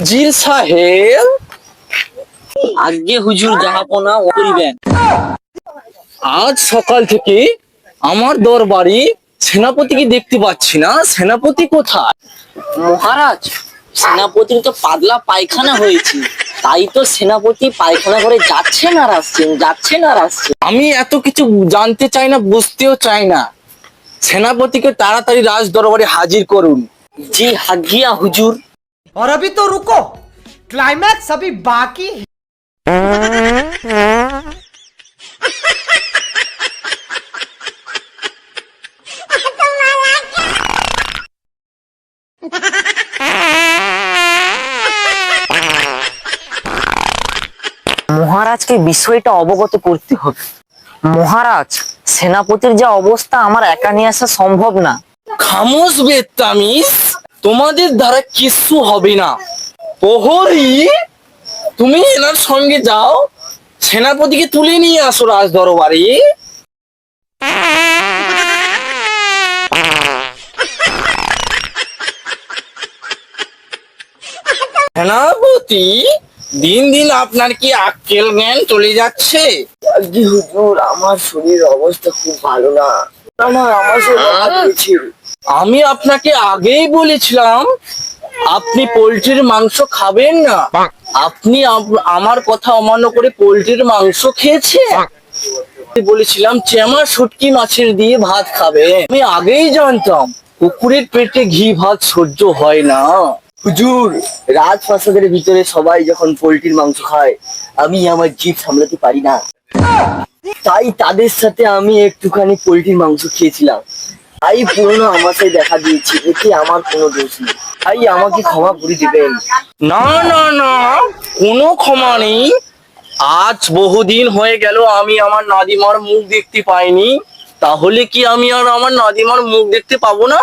উজির সাহেব? আগে হুজুর জাহাপনা করিবেন। আজ সকাল থেকে আমার দরবারে সেনাপতিকে দেখতে পাচ্ছি না। সেনাপতি কোথায়? মহারাজ, সেনাপতির তো পাতলা পায়খানা হয়েছে। তাই তো সেনাপতি পায়খানা করে যাচ্ছেন আর আসছেন যাচ্ছেন আর আসছেন আমি এত কিছু জানতে চাই না, বুঝতেও চাই না। সেনাপতিকে তাড়াতাড়ি রাজ দরবারে হাজির করুন। জি হাগিয়া হুজুর। और अभी तो रुको क्लाइमैक्स अभी बाकी है মহারাজকে বিষয়টা অবগত করতে হবে মহারাজ সেনাপতির যা অবস্থা আমার একা নিয়ে আসা সম্ভব না খামোশ বেত্তামিস তোমাদের দ্বারা কিচ্ছু হবে না। প্রহরী, তুমি এনার সঙ্গে যাও, সেনাপতিকে তুলে নিয়ে আসো রাজ দরবারে সেনাপতি, দিন দিন আপনার কি আক্কেল জ্ঞান চলে যাচ্ছে? হুজুর, আমার শরীর অবস্থা খুব ভালো না। আমার আমার শরীর আমি আপনাকে আগেই বলেছিলাম আপনি পোলট্রির মাংস খাবেন না। আপনি আমার কথা অমান্য করে পোলট্রির মাংস খেয়েছেন? বলেছিলাম চেমা শুটকি মাছের দিয়ে ভাত খাবে। আমি আগেই জানতাম কুকুরের পেটে ঘি ভাত সহ্য হয় না। হুজুর রাজপ্রাসাদের ভিতরে সবাই যখন পোলট্রির মাংস খায় আমি আমার জিভ সামলাতে পারি না। তাই তাদের সাথে আমি একটুখানি পোলট্রির মাংস খেয়েছিলাম। তাই পুরনো আমাকে দেখা দিয়েছি, এতে আমার কোনো দোষ নেই। তাই আমাকে ক্ষমা করে দিবেন। না না না, কোনো ক্ষমা নেই। আজ বহুদিন হয়ে গেল আমি আমার নাদিমার মুখ দেখতে পাইনি। তাহলে কি আমি আর আমার নাদিমার মুখ দেখতে পাবো না?